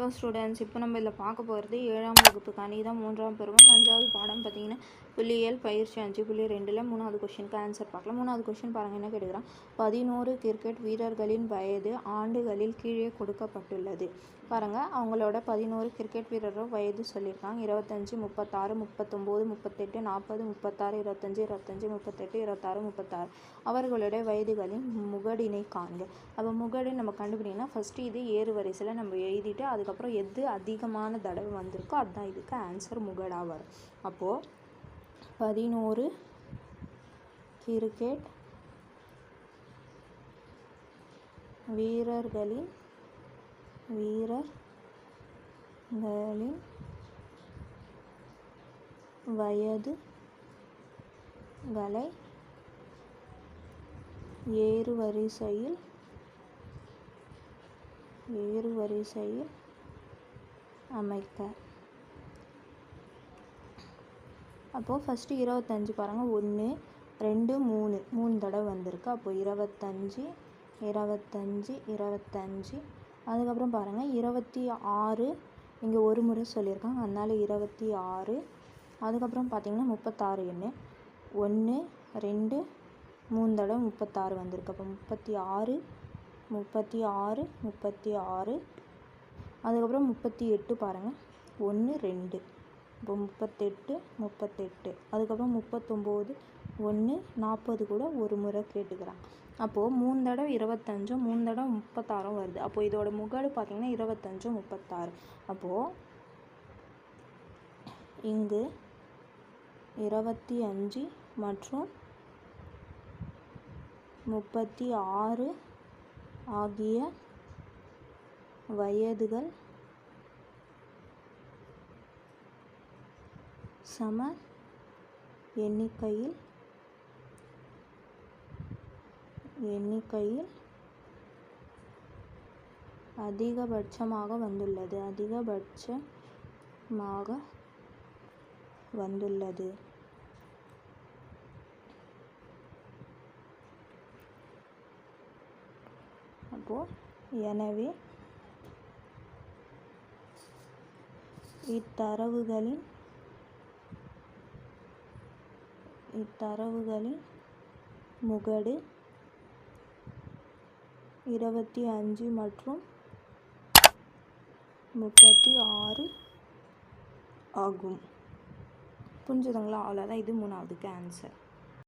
Hello students இப்போ நம்ம இதில் பார்க்க போகிறது ஏழாம் வகுப்பு கணிதம் மூன்றாம் பருவம் அஞ்சாவது பாடம் பார்த்தீங்கன்னா புள்ளியியல் பயிற்சி அஞ்சு புள்ளி ரெண்டில் மூணாவது கொஷினுக்கு ஆன்சர் பார்க்கலாம். மூணாவது கொஷின் பாருங்கள் என்ன கேட்குறான் பதினோரு கிரிக்கெட் வீரர்களின் வயது ஆண்டுகளில் கீழே கொடுக்கப்பட்டுள்ளது. பாருங்கள் அவங்களோட பதினோரு கிரிக்கெட் வீரரும் வயது சொல்லியிருக்காங்க. இருபத்தஞ்சி முப்பத்தாறு முப்பத்தொம்போது முப்பத்தெட்டு நாற்பது முப்பத்தாறு இருபத்தஞ்சி இருபத்தஞ்சி முப்பத்தெட்டு இருபத்தாறு முப்பத்தாறு. அவர்களுடைய வயதுகளின் முகடினை காண்க. அப்போ முகடு நம்ம கண்டுபிடிக்கணும்னா ஃபஸ்ட்டு இது ஏறு வரிசையில் நம்ம எழுதிட்டு அதுக்கப்புறம் எது அதிகமான தடவை வந்திருக்கோ அதுதான் இதுக்கு ஆன்சர் முகடாக வரும். அப்போது பதினோரு கிரிக்கெட் வீரர்களின் வீரர்களின் வயதுகளை ஏறுவரிசையில் ஏறுவரிசையில் அமைக்க அப்போது ஃபஸ்ட்டு இருபத்தஞ்சி பாருங்கள் ஒன்று ரெண்டு மூணு. மூணு தடவை வந்திருக்கு. அப்போது இருபத்தஞ்சி இருபத்தஞ்சி இருபத்தஞ்சி. அதுக்கப்புறம் பாருங்கள் இருபத்தி ஆறு இங்கே ஒரு முறை சொல்லியிருக்காங்க. அதனால் இருபத்தி ஆறு. அதுக்கப்புறம் பார்த்திங்கன்னா முப்பத்தாறு எண்ணு. ஒன்று ரெண்டு மூணு தடவை முப்பத்தாறு வந்திருக்கு. அப்போ முப்பத்தி ஆறு முப்பத்தி ஆறு முப்பத்தி ஆறு. அதுக்கப்புறம் முப்பத்தி எட்டு பாருங்கள் ஒன்று ரெண்டு. இப்போ முப்பத்தெட்டு முப்பத்தெட்டு. அதுக்கப்புறம் முப்பத்தொம்போது ஒன்று நாற்பது கூட ஒரு முறை கேட்டுக்கிறான். அப்போது மூணு தடவை இருபத்தஞ்சும் மூணு தடவை முப்பத்தாறும் வருது. அப்போது இதோட முகடு பார்த்திங்கன்னா இருபத்தஞ்சும் முப்பத்தாறு. அப்போது இங்கு இருபத்தி அஞ்சு மற்றும் முப்பத்தி ஆறு ஆகிய வயதுகள் சம எண்ணிக்கையில் எண்ணிக்கையில் அதிகபட்சமாக வந்துள்ளது. அதிகபட்சமாக வந்துள்ளது. அப்போது எனவே இத்தரவுகளின் இத்தரவுகளின் முகடு இருபத்தி அஞ்சு மற்றும் முப்பத்தி ஆறு ஆகும். புரிஞ்சுதுங்களா? அவ்வளோதான் இது மூணாவதுக்கு ஆன்சர்